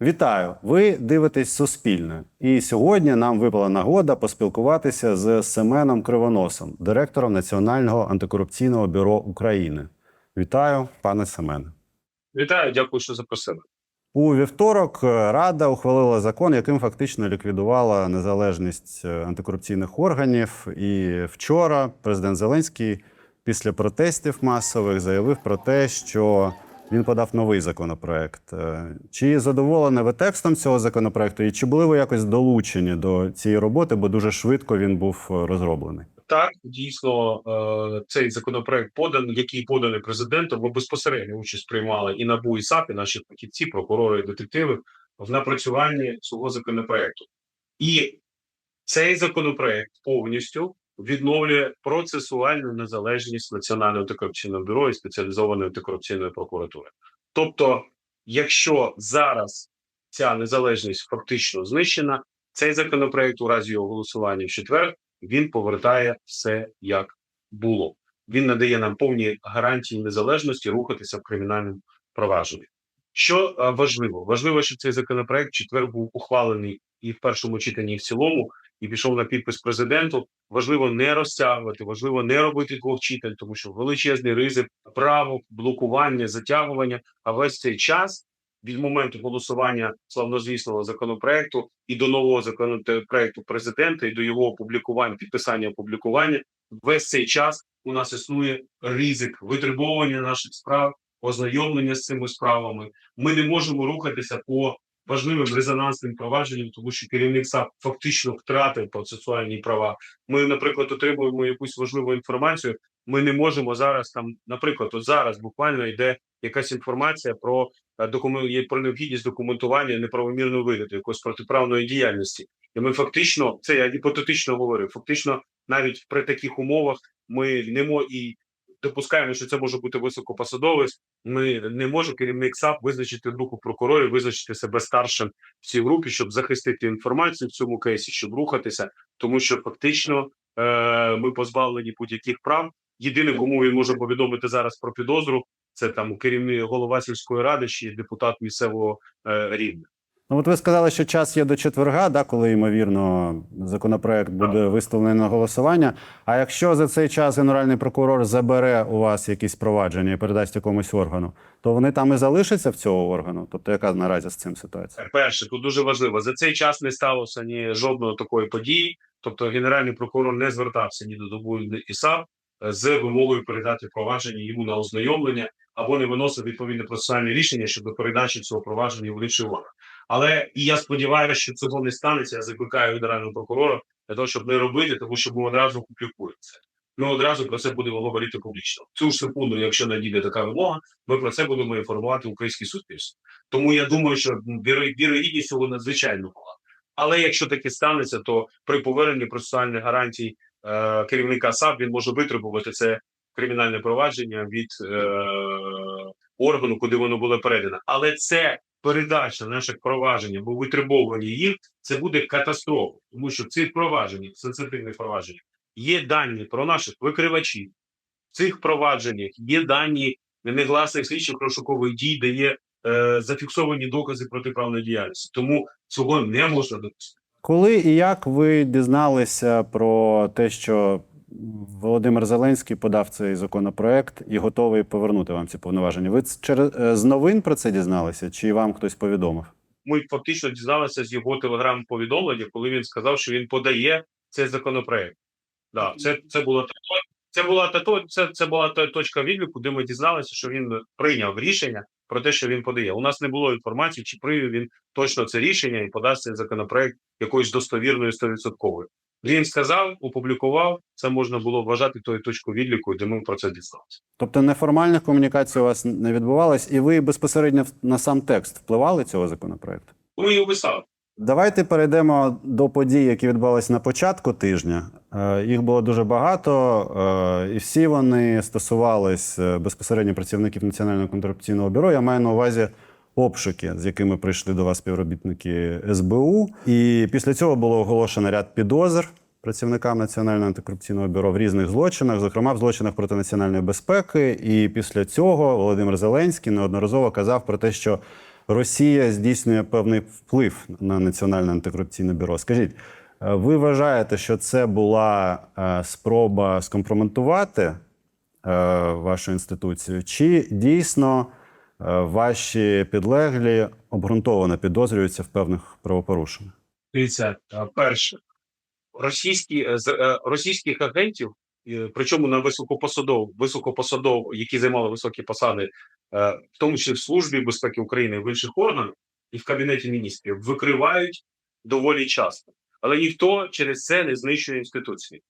Вітаю! Ви дивитесь Суспільне. І сьогодні нам випала нагода поспілкуватися з Семеном Кривоносом, директором Національного антикорупційного бюро України. Вітаю, пане Семене. Вітаю, дякую, що запросили. У вівторок Рада ухвалила закон, яким фактично ліквідувала незалежність е, антикорупційних органів. І вчора президент Зеленський після протестів масових заявив про те, що він подав новий законопроект. Е, Чи задоволені ви текстом цього законопроекту, і чи були ви якось долучені до цієї роботи, бо дуже швидко він був е, розроблений? Так, дійсно, е, цей законопроект поданий, який поданий президентом, бо безпосередньо участь приймали і НАБУ, і САП, і наші фахівці, прокурори і детективи в напрацюванні цього законопроекту. І цей законопроект повністю відновлює процесуальну незалежність Національного антикорупційного бюро і спеціалізованої антикорупційної прокуратури. Тобто, якщо зараз ця незалежність фактично знищена, цей законопроект у разі його голосування в четвер він повертає все як було. Він надає нам повні гарантії незалежності рухатися в кримінальному провадженні. Що е, важливо? Важливо, що цей законопроект четвер був ухвалений і в першому читанні, і в цілому, і пішов на підпис президенту. Важливо не розтягувати, важливо не робити двох читань, тому що величезний ризик правок, блокування, затягування. А весь цей час від моменту голосування славнозвісного законопроекту і до нового законопроекту президента, і до його опублікування, підписання опублікування, весь цей час у нас існує ризик витребовування наших справ, ознайомлення з цими справами. Ми не можемо рухатися по важливим резонансним провадженням, тому що керівник САП фактично втратив процесуальні права. Ми, наприклад, отримуємо якусь важливу інформацію. Ми не можемо зараз там, наприклад, от зараз буквально йде якась інформація про е, документ про необхідність документування неправомірного вигляду якоїсь протиправної діяльності. І ми фактично це я гіпотетично говорю. Фактично, навіть при таких умовах ми не мо і допускаємо, що це може бути високопосадовець. Ми не може керівник САП визначити групу прокурорів, визначити себе старшим в цій групі, щоб захистити інформацію в цьому кейсі, щоб рухатися, тому що фактично е- ми позбавлені будь-яких прав. Єдине, кому він може повідомити зараз про підозру, це там керівник голова сільської ради чи депутат місцевого е, рівня. Ну, от ви сказали, що час є до четверга, да, коли ймовірно законопроект буде виставлений на голосування. А якщо за цей час генеральний прокурор забере у вас якісь провадження і передасть якомусь органу, то вони там і залишаться в цього органу. Тобто, яка наразі з цим ситуація? Перше, тут дуже важливо за цей час не сталося ні жодної такої події. Тобто, генеральний прокурор не звертався ні до ДОБУ, до ІСАП е, з вимогою передати провадження йому на ознайомлення або не виносив відповідне процесуальне рішення щодо передачі цього провадження в інший орган. Але і я сподіваюся, що цього не станеться. Я закликаю генерального прокурора для того, щоб не робити, тому що ми одразу публікуємо це. Ми одразу про це будемо говорити публічно. Цю ж секунду, якщо надійде така вимога, ми про це будемо інформувати українське суспільство. Тому я думаю, що віро- вірогідність цього надзвичайно мала. Але якщо таке станеться, то при поверненні процесуальних гарантій е, керівника САП він може витребувати це кримінальне провадження від е, органу, куди воно було передано. Але це передача наших проваджень або витребовування їх, це буде катастрофа, тому що в цих провадженнях, сенситивних провадженнях, є дані про наших викривачів. В цих провадженнях є дані негласних слідчих розшукових дій, де є е, зафіксовані докази протиправної діяльності. Тому цього не можна допустити. Коли і як ви дізналися про те, що Володимир Зеленський подав цей законопроект і готовий повернути вам ці повноваження? Ви через з новин про це дізналися, чи вам хтось повідомив? Ми фактично дізналися з його телеграм-повідомлення, коли він сказав, що він подає цей законопроект. Да, це, це було це була та то- це, це була та точка відліку, де ми дізналися, що він прийняв рішення про те, що він подає. У нас не було інформації, чи прийняв він точно це рішення і подасть цей законопроект якоюсь достовірною стовідсотковою. Він сказав, опублікував. Це можна було вважати тою точкою відліку, де ми про це дізналися. Тобто неформальних комунікацій у вас не відбувалось, і ви безпосередньо на сам текст впливали цього законопроекту? Ми його писали. Давайте перейдемо до подій, які відбувалися на початку тижня. Е, Їх було дуже багато, е, і всі вони стосувались е, безпосередньо працівників Національного контрапційного бюро. Я маю на увазі обшуки, з якими прийшли до вас співробітники СБУ. І після цього було оголошено ряд підозр працівникам Національного антикорупційного бюро в різних злочинах, зокрема в злочинах проти національної безпеки. І після цього Володимир Зеленський неодноразово казав про те, що Росія здійснює певний вплив на Національне антикорупційне бюро. Скажіть, е, ви вважаєте, що це була е, спроба скомпрометувати е, вашу інституцію? Чи дійсно ваші підлеглі обґрунтовано підозрюються в певних правопорушеннях? Дивіться, е, перше, російські е, е, російських агентів, е, причому на високопосадов, високопосадов, які займали високі посади, е, в тому числі в службі безпеки України в інших органах, і в кабінеті міністрів, викривають доволі часто. Але ніхто через це не знищує інституції.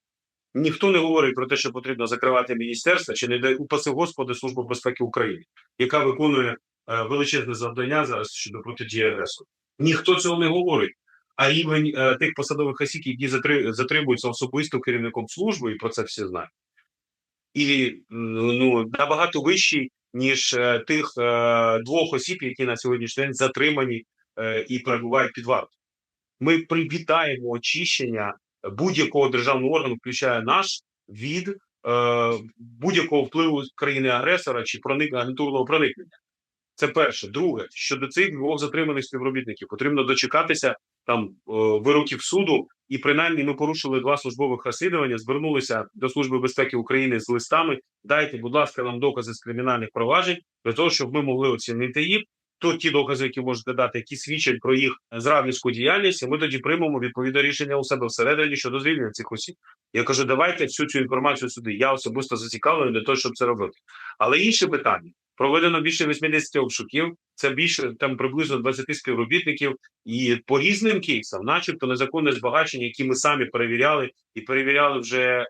Ніхто не говорить про те, що потрібно закривати міністерство, чи не дай упаси Господи Службу безпеки України, яка виконує е, величезне завдання зараз щодо протидії агресору. Ніхто цього не говорить. А рівень е, тих посадових осіб, які затри- затримуються особисто керівником служби, і про це всі знають, і ну набагато вищий, ніж е, тих е, двох осіб, які на сьогоднішній день затримані е, і перебувають під вартою. Ми привітаємо очищення будь-якого державного органу, включає наш, від е, будь-якого впливу країни-агресора чи проник агентурного проникнення. Це перше. Друге, щодо цих двох затриманих співробітників, потрібно дочекатися там е, вироків суду, і принаймні ми порушили два службових розслідування, звернулися до Служби безпеки України з листами. Дайте, будь ласка, нам докази з кримінальних проваджень для того, щоб ми могли оцінити їх. То ті докази, які можете дати, які свідчать про їх зрадницьку діяльність, і ми тоді приймемо відповідне рішення у себе всередині щодо звільнення цих осіб. Я кажу, давайте всю цю інформацію сюди. Я особисто зацікавлений для того, щоб це робити. Але інше питання: проведено більше 80 обшуків. Це більше там приблизно 20 співробітників, і по різним кейсам, начебто, незаконне збагачення, які ми самі перевіряли, і перевіряли вже е,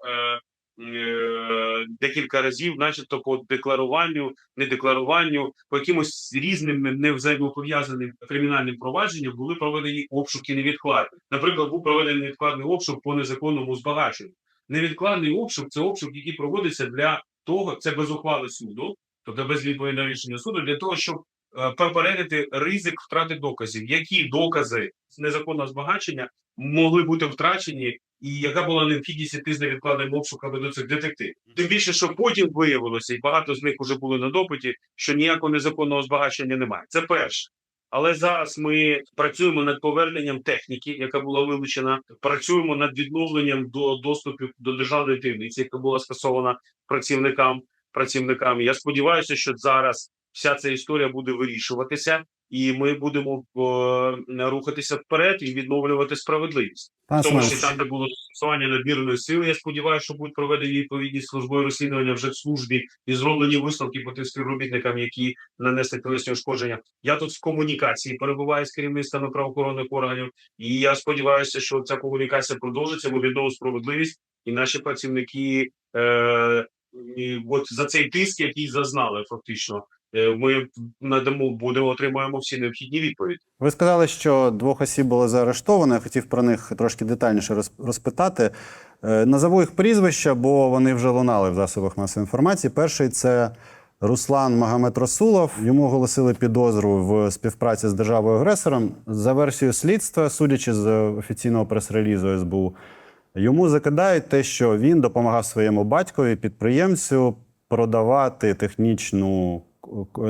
декілька разів, начебто по декларуванню, недекларуванню, по якимось різним не взаємопов'язаним кримінальним провадженням були проведені обшуки невідкладні. Наприклад, був проведений невідкладний обшук по незаконному збагаченню. Невідкладний обшук це обшук, який проводиться для того, це без ухвали суду, тобто без відповідного рішення суду, для того, щоб е, попередити ризик втрати доказів. Які докази незаконного збагачення могли бути втрачені, і яка була необхідність іти з невідкладними обшуками до цих детективів? Тим більше, що потім виявилося, і багато з них вже були на допиті, що ніякого незаконного збагачення немає. Це перше. Але зараз ми працюємо над поверненням техніки, яка була вилучена. Працюємо над відновленням до доступу до державної таємниці, яка була скасована працівникам. Працівникам. Я сподіваюся, що зараз вся ця історія буде вирішуватися, і ми будемо е, рухатися вперед і відновлювати справедливість. В тому що там, де було застосування надмірної сили, я сподіваюся, що будуть проведені відповідні службові розслідування вже в службі і зроблені висновки по тим співробітникам, які нанесли тілесні ушкодження. Я тут в комунікації перебуваю з керівництвами правоохоронних органів, і я сподіваюся, що ця комунікація продовжиться. Ми відновимо справедливість, і наші працівники е, і от за цей тиск, який зазнали, фактично. Е, Ми надамо будемо отримаємо всі необхідні відповіді. ви сказали, що двох осіб було заарештовано. Я хотів про них трошки детальніше розпитати. Е, Назову їх прізвища, бо вони вже лунали в засобах масової інформації. Перший це Руслан Магомед Расулов. Йому оголосили підозру в співпраці з державою агресором. За версією слідства, судячи з офіційного прес-релізу СБУ, йому закидають те, що він допомагав своєму батькові підприємцю продавати технічну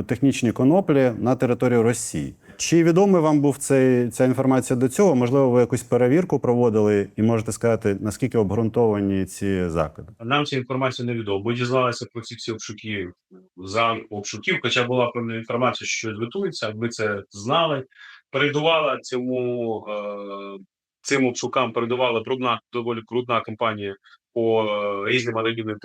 технічні коноплі на територію Росії. Чи відомий вам був цей, ця інформація до цього? Можливо, ви якусь перевірку проводили і можете сказати, наскільки обґрунтовані ці закиди? Нам ця інформація невідома. Ми дізналися про ці всі обшуки за обшуків, хоча була певна інформація, що щось готується. Ми це знали. Передувала цьому е, цим обшукам передувала брудна, доволі крутна кампанія по різним анонімним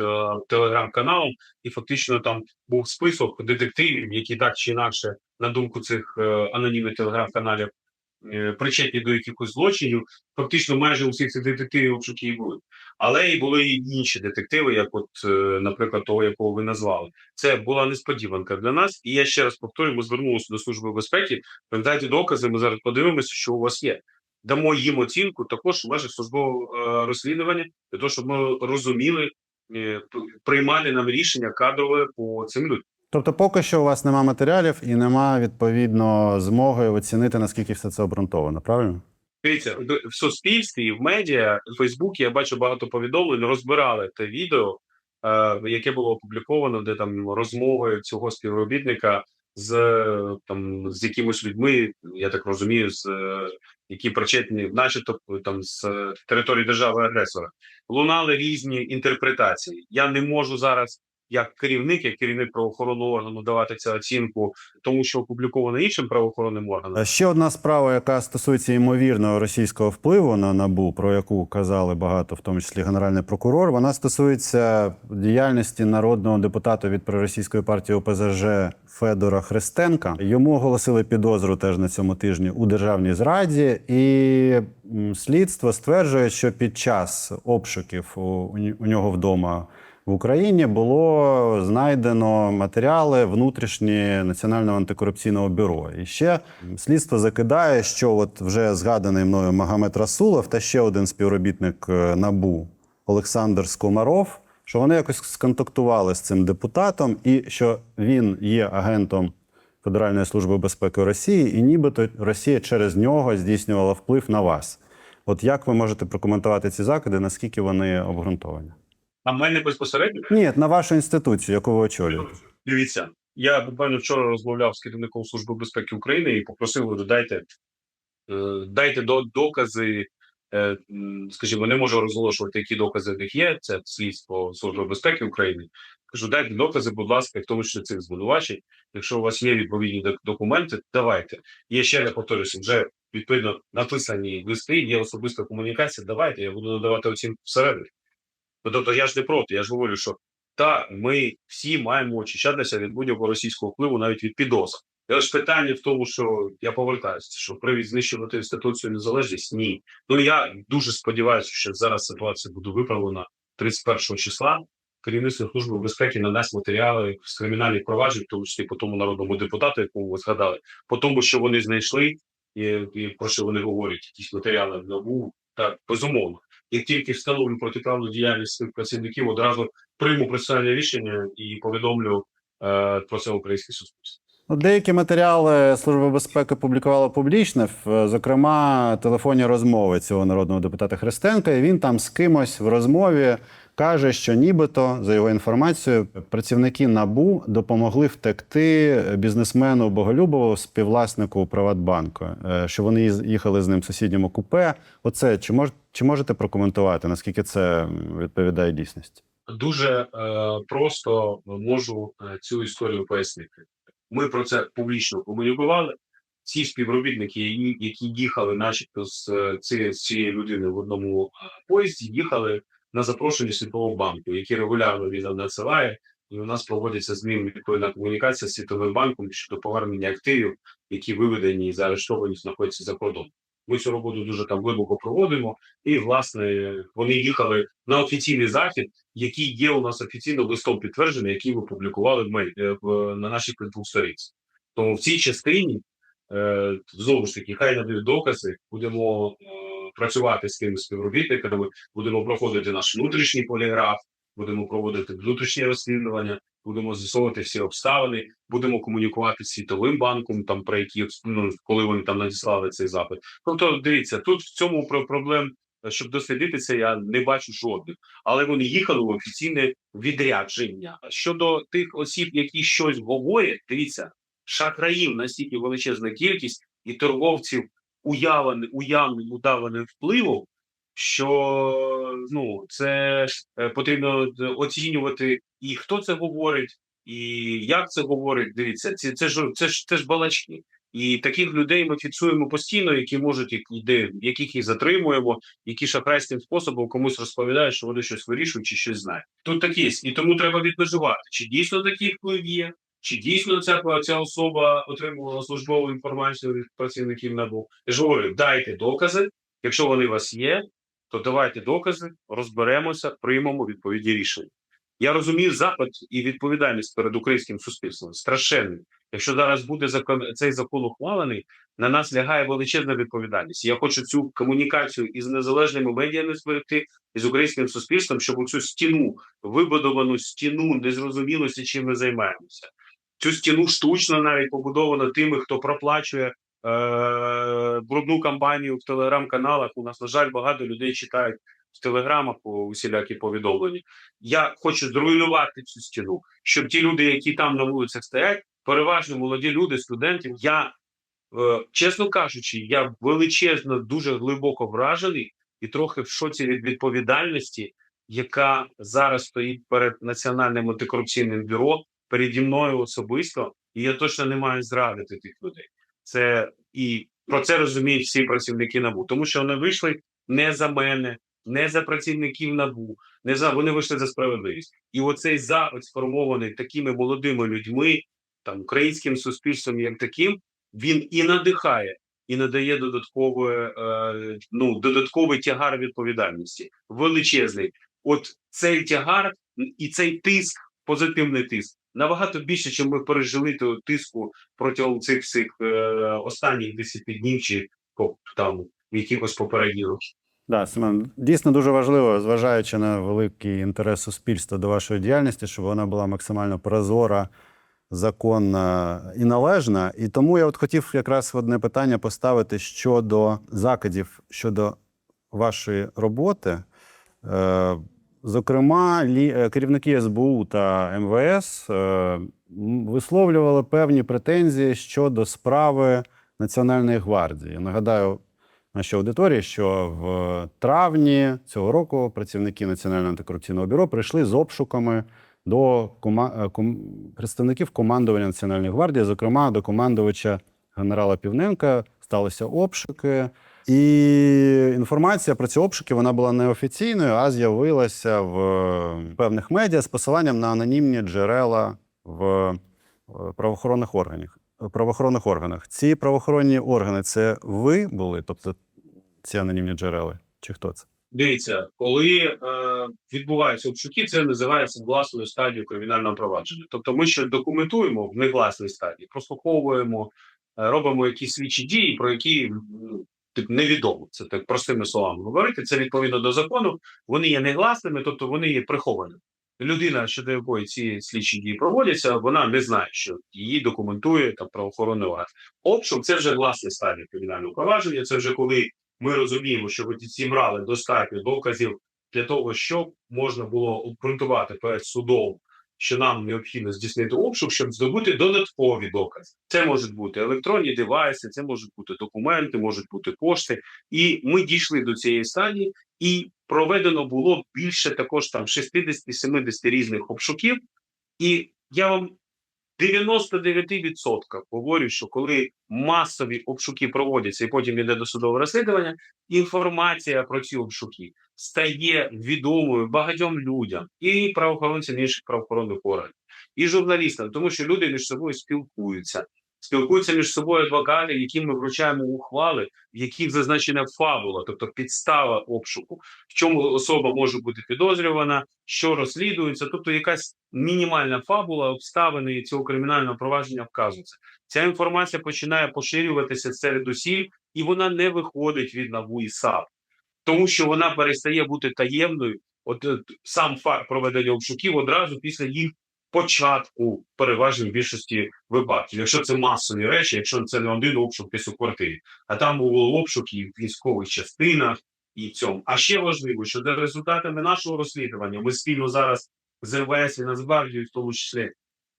телеграм-каналам, і фактично там був список детективів, які так чи інакше, на думку цих е, анонімних телеграм-каналів, е, причетні до якихось злочинів. Фактично, майже усіх цих детективів обшуки і були. Але і були і інші детективи, як, от, е, наприклад, того, якого ви назвали. Це була несподіванка для нас. І я ще раз повторюю, ми звернулися до служби безпеки. Дайте докази. Ми зараз подивимося, що у вас є. Дамо їм оцінку також в межах службового е, розслідування для того, щоб ми розуміли, е, п- приймати нам рішення кадрове по цим людям. Тобто, поки що у вас немає матеріалів і немає відповідно змоги оцінити, наскільки все це обґрунтовано, правильно? Дивіться, в суспільстві, і в медіа, в Фейсбуці я бачу багато повідомлень, розбирали те відео, е, яке було опубліковано, де там розмови цього співробітника з там з якимись людьми, я так розумію, з які причетні, начебто там з території держави агресора. Лунали різні інтерпретації. Я не можу зараз, як керівник, як керівник правоохоронного органу, давати цю оцінку, тому що опубліковано іншим правоохоронним органом. Е, Ще одна справа, яка стосується ймовірного російського впливу на набу, про яку казали багато, в тому числі генеральний прокурор. Вона стосується діяльності народного депутата від проросійської партії ОПЗЖ Федора Христенка. Йому оголосили підозру теж на цьому тижні у державній зраді, і слідство стверджує, що під час обшуків у, нього вдома в Україні було знайдено матеріали внутрішні Національного антикорупційного бюро. І ще слідство закидає, що от вже згаданий мною Магомед Расулов та ще один співробітник е, набу Олександр Скомаров, що вони якось сконтактували з цим депутатом, і що він є агентом Федеральної служби безпеки Росії, і нібито Росія через нього здійснювала вплив на вас. От як ви можете прокоментувати ці закиди, наскільки вони обґрунтовані? А мене безпосередньо Ні, на вашу інституцію, яку ви очолюєте. Дивіться, я буквально вчора розмовляв з керівником Служби безпеки України і попросив його, дайте, е, докази. е, Скажімо, не можу розголошувати, які докази в них є. Це слідство Служби безпеки України. Кажу, дайте докази, будь ласка, в тому числі цих звинувачень. Якщо у вас є відповідні документи, давайте. Є ще не повторюся, вже відповідно написані листи, є особиста комунікація. Давайте, я буду надавати оцінку всередині. Ну, Тобто я ж не проти, я ж говорю, що та ми всі маємо очищатися від будь-якого російського впливу, навіть від підозр. Але ж питання в тому, що я повертаюся, що привід знищувати інституцію незалежність ні. Ну я дуже сподіваюся, що зараз ситуація буде виправлена 31 числа. Керівництво служби безпеки надасть матеріали з кримінальних проваджень, тому числі по тому народному депутату, якому ви згадали, по тому, що вони знайшли, і, і про що вони говорять, якісь матеріали в НАБУ, так безумовно як тільки встановлю протиправну діяльність своїх працівників, одразу прийму процесуальне рішення і повідомлю е, про це українське суспільство. Ну, деякі матеріали Служби безпеки публікувала публічно, зокрема, телефонні розмови цього народного депутата Христенка. І він там з кимось в розмові каже, що нібито, за його інформацією, працівники НАБУ допомогли втекти бізнесмену Боголюбову, співвласнику Приватбанку, е, що вони їхали з ним в сусідньому купе. Оце чи мож, чи можете прокоментувати, наскільки це відповідає дійсності? Дуже е, просто можу е, цю історію пояснити. Ми про це публічно комунікували. Ці співробітники, які- їхали, начебто, з е, цієї, людини в одному поїзді, їхали на запрошення Світового банку, який регулярно він надсилає. І у нас проводиться з ним відповідна комунікація з Світовим банком щодо повернення активів, які виведені і заарештовані знаходяться за кордоном. Ми цю роботу дуже там глибоко проводимо. І власне вони їхали на офіційний захід, який є у нас офіційно листом підтверджений, який ви публікували в мей- е, на нашій фейсбук сторінці. Тому в цій частині е, знову ж таки, хай надають докази, будемо е, працювати з тими співробітниками, будемо проходити наш внутрішній поліграф, будемо проводити внутрішнє розслідування, будемо з'ясовувати всі обставини, будемо комунікувати з світовим банком, там про які ну, коли вони там надіслали цей запит. Тобто, дивіться, тут в цьому про проблем, щоб дослідити це, я не бачу жодних. Але вони їхали в офіційне відрядження. Щодо тих осіб, які щось говорять, дивіться, шахраїв настільки величезна кількість і торговців уявлені, уявним удаваним впливом, що ну це е, потрібно оцінювати і хто це говорить, і як це говорить. Дивіться, це, це ж це ж це ж балачки. І таких людей ми фіксуємо постійно, які можуть іде, яких і затримуємо, які шахрайським способом комусь розповідають, що вони щось вирішують чи щось знають. Тут такі є. і тому треба відмежувати, чи дійсно такий вплив є, чи дійсно ця, ця особа отримувала службову інформацію від працівників НАБУ. Я ж говорю, дайте докази. Якщо вони у вас є, то давайте докази, розберемося, приймемо відповідні рішення. Я розумію запит і відповідальність перед українським суспільством страшенний. Якщо зараз буде закон цей закон ухвалений, на нас лягає величезна відповідальність. Я хочу цю комунікацію із незалежними медіями зберегти з українським суспільством, щоб цю стіну, вибудовану стіну незрозумілості, чим ми займаємося. Цю стіну штучно навіть побудовано тими, хто проплачує е- брудну кампанію в телеграм-каналах. У нас, на жаль, багато людей читають в телеграмах усілякі повідомлення. Я хочу зруйнувати цю стіну, щоб ті люди, які там на вулицях стоять, переважно молоді люди, студенти. Я, е, чесно кажучи, я величезно, дуже глибоко вражений і трохи в шоці від відповідальності, яка зараз стоїть перед національним антикорупційним бюро, переді мною особисто, і я точно не маю зрадити тих людей. Це і про це розуміють всі працівники НАБУ, тому що вони вийшли не за мене, не за працівників НАБУ, не за вони вийшли за справедливість. І оцей запит сформований такими молодими людьми, там українським суспільством, як таким, він і надихає, і надає додаткове, е, ну додатковий тягар відповідальності, величезний. От цей тягар і цей тиск, позитивний тиск, набагато більше, ніж ми пережили того тиску протягом цих всіх е, останніх 10 днів чи там якихось попередніх років. Да, Семен, дійсно дуже важливо, зважаючи на великий інтерес суспільства до вашої діяльності, щоб вона була максимально прозора, законна і належна. І тому я от хотів якраз одне питання поставити щодо закидів щодо вашої роботи. Зокрема, е, керівники СБУ та МВС е, висловлювали певні претензії щодо справи Національної гвардії. Нагадаю, нашій аудиторії, що в травні цього року працівники Національного антикорупційного бюро прийшли з обшуками до е, представників командування Національної гвардії, зокрема до командувача генерала Півненка. Сталися обшуки. І інформація про ці обшуки вона була неофіційною, а з'явилася в певних медіа з посиланням на анонімні джерела в е, правоохоронних органах. Правоохоронних органах. Ці правоохоронні органи це ви були, тобто ці анонімні джерела, чи хто це? Дивіться, коли е, відбуваються обшуки, це називається власною стадією кримінального провадження. Тобто, ми ще документуємо в негласній стадії, прослуховуємо, е, робимо якісь слідчі дії, про які тип, невідомо. Це так простими словами говорити. Це відповідно до закону. Вони є негласними, тобто вони є прихованими. Людина, щодо якої ці слідчі дії проводяться, вона не знає, що її документує там правоохоронний орган. Обшук це вже власна стадія кримінального провадження. Це вже коли ми розуміємо, що ви зібрали достатньо доказів для того, щоб можна було обґрунтувати перед судом, що нам необхідно здійснити обшук, щоб здобути додаткові докази. Це можуть бути електронні девайси, це можуть бути документи, можуть бути кошти. І ми дійшли до цієї стадії, і проведено було більше також там 60-70 різних обшуків. І я вам 99% говорю, що коли масові обшуки проводяться і потім йде до судового розслідування, інформація про ці обшуки стає відомою багатьом людям і правоохоронцям інших правоохоронних органів, і журналістам, тому що люди між собою спілкуються. Спілкуються між собою адвокати, яким ми вручаємо ухвали, в яких зазначена фабула, тобто підстава обшуку, в чому особа може бути підозрювана, що розслідується, тобто якась мінімальна фабула обставини цього кримінального провадження вказується. Ця інформація починає поширюватися серед усіх, і вона не виходить від НАБУ і САП, тому що вона перестає бути таємною. От е, сам факт проведення обшуків одразу після їх початку переважно в більшості випадків. Якщо це масові речі, якщо це не один обшук десь у квартирі, а там був обшук і в військових частинах, і в цьому. А ще важливо, що за результатами нашого розслідування ми спільно зараз з МВС і Нацгвардією, в тому числі,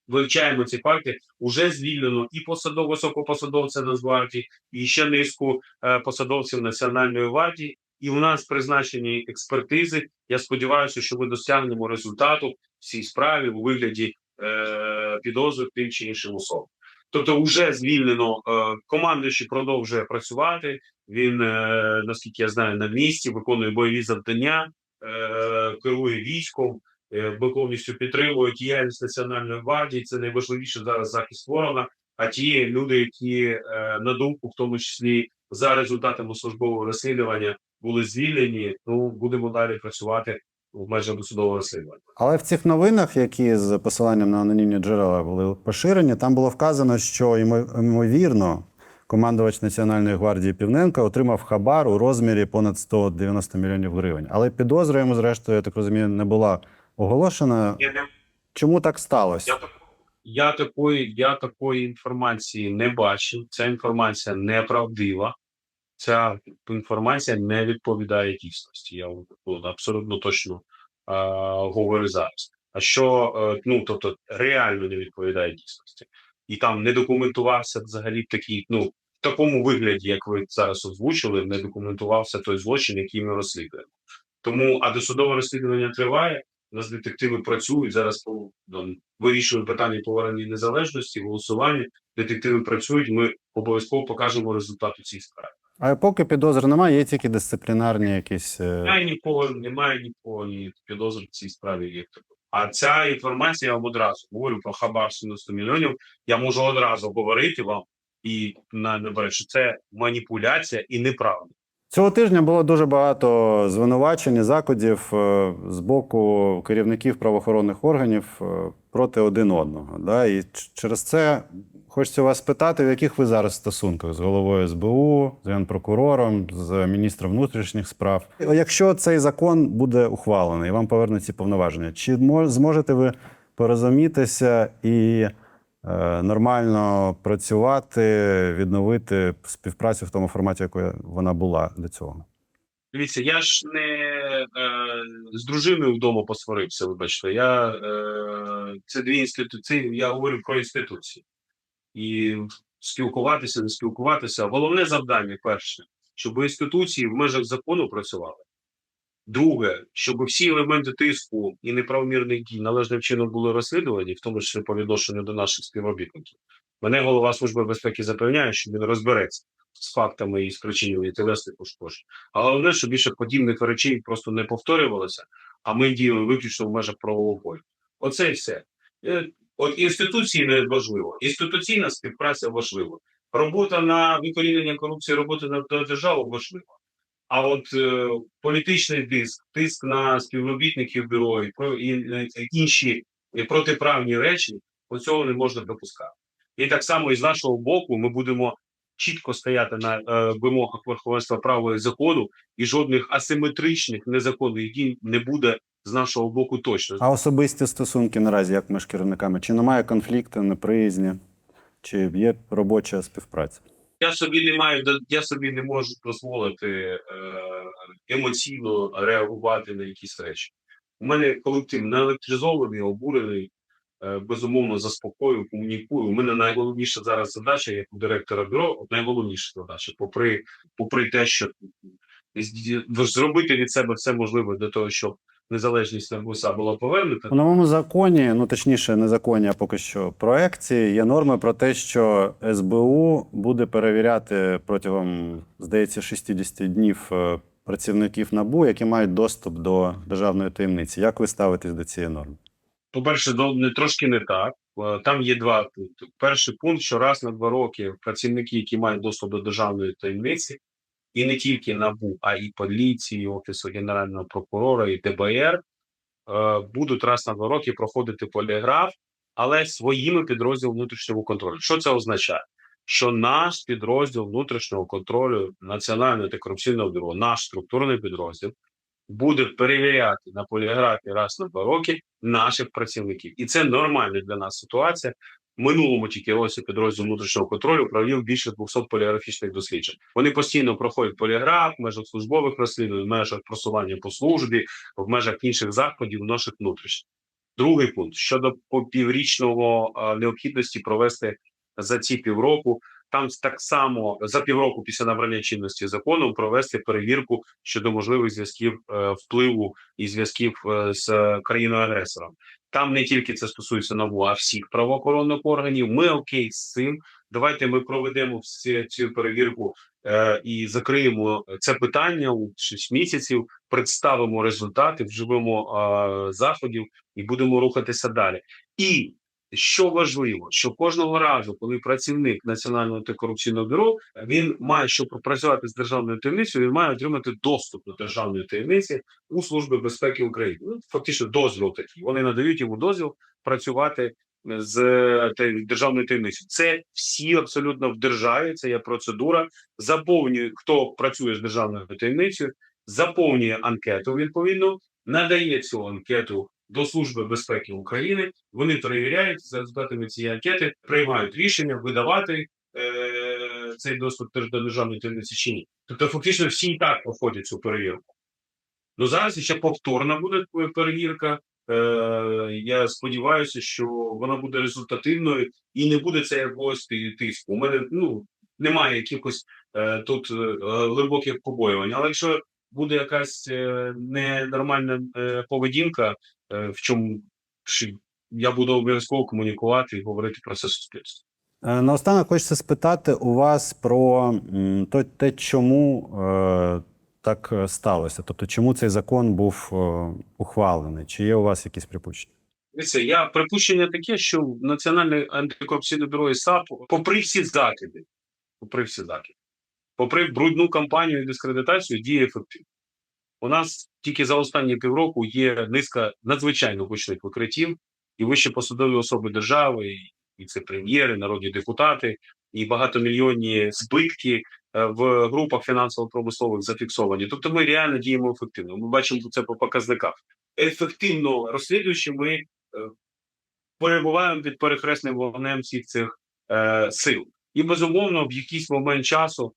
вивчаємо ці факти. Уже звільнено і посадов високопосадовця Нацгвардії, і ще низку е, посадовців Національної гвардії. І у нас призначені експертизи. Я сподіваюся, що ми досягнемо результату цій справі у вигляді е, підозри тим чи іншим особам. Тобто, вже звільнено е, командуючий продовжує працювати. Він, е, наскільки я знаю, на місці виконує бойові завдання, е, керує військом. е, повністю підтримують діяльність національної гвардії. Це найважливіше зараз захист ворога. А ті люди, які е, на думку, в тому числі за результатами службового розслідування, були звільнені. Ну будемо далі працювати в межах досудового розслідування. Але в цих новинах, які з посиланням на анонімні джерела були поширені, там було вказано, що ймо- ймовірно командувач Національної гвардії Півненка отримав хабар у розмірі понад 190 мільйонів гривень. Але підозра йому, зрештою, я так розумію, не була оголошена. Чому так сталося? Я, я такої, я такої інформації не бачив. Ця інформація неправдива. Ця інформація не відповідає дійсності. Я абсолютно точно а, говорю зараз. А що е, ну тобто реально не відповідає дійсності. і там не документувався взагалі такий, ну в такому вигляді, як ви зараз озвучили, не документувався той злочин, який ми розслідуємо. Тому а досудове розслідування триває. У нас детективи працюють зараз. По ну, вирішуємо питання повернення незалежності, голосування. Детективи працюють. Ми обов'язково покажемо результат у цій справі. А поки підозр немає, є тільки дисциплінарні якісь. е, Немає нікого, немає нікого ні підозр в цій справі. Такої. А ця інформація я вам одразу говорю про хабар 90 мільйонів. Я можу одразу говорити вам і на наперед, що це маніпуляція і неправда. Цього тижня було дуже багато звинувачень, і закладів е, з боку керівників правоохоронних органів е, проти один одного. Да? І через це хочеться вас питати, в яких ви зараз стосунках з головою СБУ, з генпрокурором, з міністром внутрішніх справ. Якщо цей закон буде ухвалений, і вам повернуть ці повноваження, чи зможете ви порозумітися і е, нормально працювати, відновити співпрацю в тому форматі, якою вона була до цього. Дивіться, я ж не е, з дружиною вдома посварився. Вибачте, я е, це дві інституції. Я говорю про інституції і спілкуватися, не спілкуватися. Головне завдання перше, щоб інституції в межах закону працювали. Друге, щоб всі елементи тиску і неправомірних дій належним чином були розслідувані, в тому числі по відношенню до наших співробітників. Мене голова служби безпеки запевняє, що він розбереться з фактами і з спричинює тілесних пошкоджень. А головне, щоб більше подібних речей просто не повторювалося, а ми діяли виключно в межах правового полю. Оце і все. От інституції не важливо, інституційна співпраця важлива. Робота на викорінення корупції, робота на державу важлива. А от е, політичний тиск, тиск на співробітників бюро і про і, е, інші е, протиправні речі, оцього не можна допускати. І так само і з нашого боку ми будемо чітко стояти на е, вимогах верховенства права і закону, і жодних асиметричних незаконних дій не буде з нашого боку точно. А особисті стосунки наразі, як між керівниками? Чи немає конфлікту, неприязні? Чи є робоча співпраця? Я собі не маю я собі не можу дозволити е, емоційно реагувати на якісь речі. У мене колектив наелектризований, обурений, е, безумовно заспокоюю, комунікую. У мене найголовніша зараз задача, як у директора бюро, найголовніша задача, попри, попри те, що зробити від себе все можливе для того, щоб незалежність НБУСА була повернута. У новому законі, ну точніше, не законі, а поки що проекції, є норми про те, що СБУ буде перевіряти протягом, здається, 60 днів е, працівників НАБУ, які мають доступ до державної таємниці. Як ви ставитесь до цієї норми? По-перше, до- не трошки не так. Е, Там є два пункти. Перший пункт, що раз на два роки працівники, які мають доступ до державної таємниці, і не тільки НАБУ, а і поліції, Офісу Генерального прокурора, і ДБР, е, будуть раз на два роки проходити поліграф, але своїми підрозділами внутрішнього контролю. Що це означає? Що наш підрозділ внутрішнього контролю Національного антикорупційного бюро, наш структурний підрозділ, буде перевіряти на поліграфі раз на два роки наших працівників, і це нормальна для нас ситуація. Минулому тільки році підрозділ внутрішнього контролю провів більше 200 поліграфічних досліджень. Вони постійно проходять поліграф в межах службових розслідувань, в межах просування по службі, в межах інших заходів наших внутрішніх. Другий пункт щодо піврічного а, необхідності провести за ці півроку. Там так само за півроку після набрання чинності закону провести перевірку щодо можливих зв'язків е, впливу і зв'язків е, з країною агресором. Там не тільки це стосується НАБУ, а всіх правоохоронних органів. Ми окей з цим. Давайте ми проведемо всі цю перевірку е, і закриємо це питання у 6 місяців. Представимо результати, вживемо е, заходів і будемо рухатися далі. І що важливо, що кожного разу, коли працівник національного антикорупційного бюро він має щоб працювати з державною таємницею, він має отримати доступ до державної таємниці у служби безпеки України. Ну, фактично, дозвіл такий. Вони надають йому дозвіл працювати з е, державною таємницею. Це всі абсолютно в державі. Це є процедура. Заповнює хто працює з державною таємницею, заповнює анкету відповідно, надає цю анкету до Служби безпеки України. Вони перевіряють за результатами цієї анкети, приймають рішення видавати е, цей доступ до державної таємниці чи ні. Тобто, фактично, всі і так проходять цю перевірку. Ну зараз ще повторна буде перевірка Е, я сподіваюся, що вона буде результативною і не буде це якогось тиску. У мене ну немає якихось е, тут е, глибоких побоювань. Але якщо буде якась е, ненормальна е, поведінка, в чому я буду обов'язково комунікувати і говорити про це суспільству. Е, Наостанок хочеться спитати у вас про те, чому е, так е, сталося. Тобто, чому цей закон був е, ухвалений? Чи є у вас якісь припущення? Дивіться, я припущення таке, що Національне антикорупційне бюро і САП, попри всі закиди, попри всі закиди, попри брудну кампанію і дискредитацію, діє ефективно. У нас тільки за останні півроку є низка надзвичайно гучних викриттів, і вищі посадові особи держави, і віце-прем'єри, народні депутати, і багатомільйонні збитки е, в групах фінансово-промислових зафіксовані. Тобто ми реально діємо ефективно. Ми бачимо це по показниках. Ефективно розслідуючи, ми е, перебуваємо під перехресним вогнем всіх цих е, сил. І безумовно, в якийсь момент часу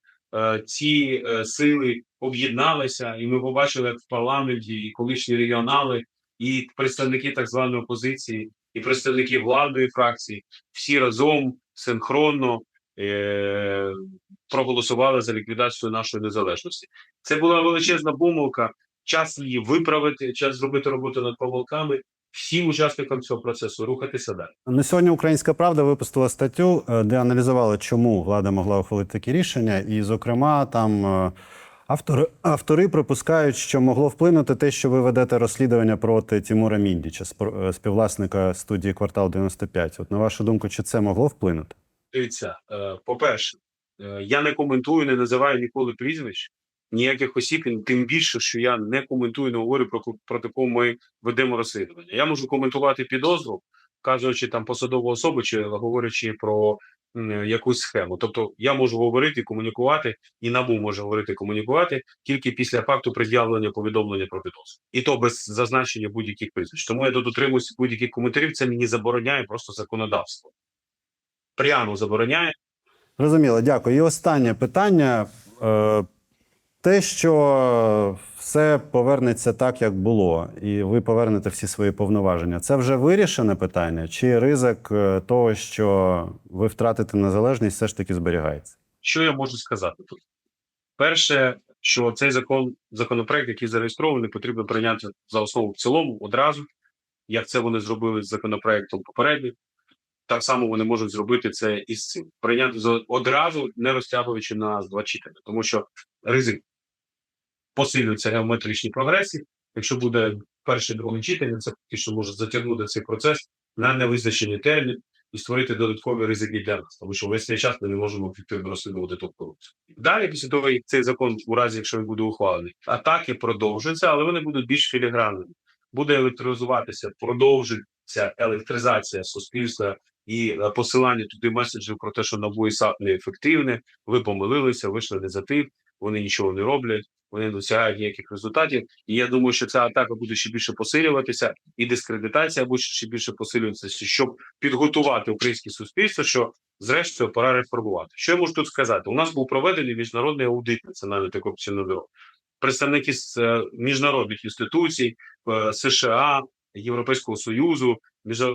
ці сили об'єдналися, і ми побачили, як в парламенті і колишні регіонали, і представники так званої опозиції, і представники владної фракції всі разом синхронно е, проголосували за ліквідацію нашої незалежності. Це була величезна помилка. Час її виправити, час зробити роботу над помилками. Всім учасникам цього процесу рухатися далі. На сьогодні Українська Правда випустила статтю, е, де аналізували, чому влада могла ухвалити такі рішення. І, зокрема, там е, автори, автори припускають, що могло вплинути те, що ви ведете розслідування проти Тімура Міндіча, е, співвласника студії Квартал 95. От на вашу думку, чи це могло вплинути? Дивіться, е, по-перше, е, я не коментую, не називаю ніколи прізвищ, ніяких осіб, тим більше, що я не коментую, не говорю про проти кого ми ведемо розслідування. Я можу коментувати підозру, вказуючи там посадову особу чи говорячи про якусь схему. Тобто я можу говорити, комунікувати, і НАБУ може говорити, комунікувати тільки після факту пред'явлення повідомлення про підозру, і то без зазначення будь-яких прізвищ. Тому я тут дотримуюсь будь-яких коментарів. Це мені забороняє просто законодавство. Прямо забороняє. Розуміло, дякую. І останнє питання. Те, що все повернеться так, як було, і ви повернете всі свої повноваження, це вже вирішене питання, чи ризик е, того, що ви втратите незалежність, все ж таки зберігається? Що я можу сказати тут? Перше, що цей закон, законопроект, який зареєстрований, потрібно прийняти за основу в цілому одразу, як це вони зробили з законопроектом попереднім. Так само вони можуть зробити це і з цим. Прийняти одразу, не розтягуючи на два читання, тому що ризик посилюється геометричній прогресії. Якщо буде перше друге читання, це фактично може затягнути цей процес на невизначений термін і створити додаткові ризики для нас, тому що весь цей час ми не можемо ефективно розслідувати ту корупцію. Далі, після того, як цей закон, у разі якщо він буде ухвалений, атаки продовжуються, але вони будуть більш філігранними. Буде електризуватися, продовжиться електризація суспільства і е, посилання туди меседжів про те, що НАБУ і САП неефективне, ви помилилися, вийшли не за тим, вони нічого не роблять, вони досягають ніяких результатів. І я думаю, що ця атака буде ще більше посилюватися, і дискредитація буде ще більше посилюватися, щоб підготувати українське суспільство, що зрештою пора реформувати. Що я можу тут сказати? У нас був проведений міжнародний аудит Національного антикорупційного бюро. Представники з е, міжнародних інституцій е, США, Європейського союзу, між, е,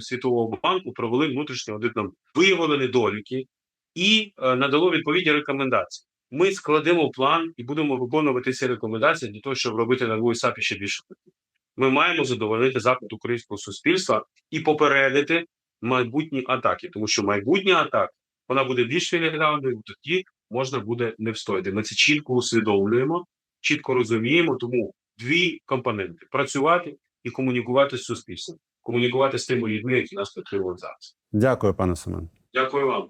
Світового банку провели внутрішній аудит нам виявили недоліки і надало відповідні рекомендації. Ми складемо план і будемо виконувати ці рекомендації для того, щоб робити на САПі ще більше. Ми маємо задовольнити запит українського суспільства і попередити майбутні атаки, тому що майбутня атака вона буде більш філігранною, тоді можна буде не встояти. Ми це чітко усвідомлюємо, чітко розуміємо. Тому дві компоненти: працювати і комунікувати з суспільством, комунікувати з тими людьми, які нас підтримують зараз. Дякую, пане Семен. Дякую вам.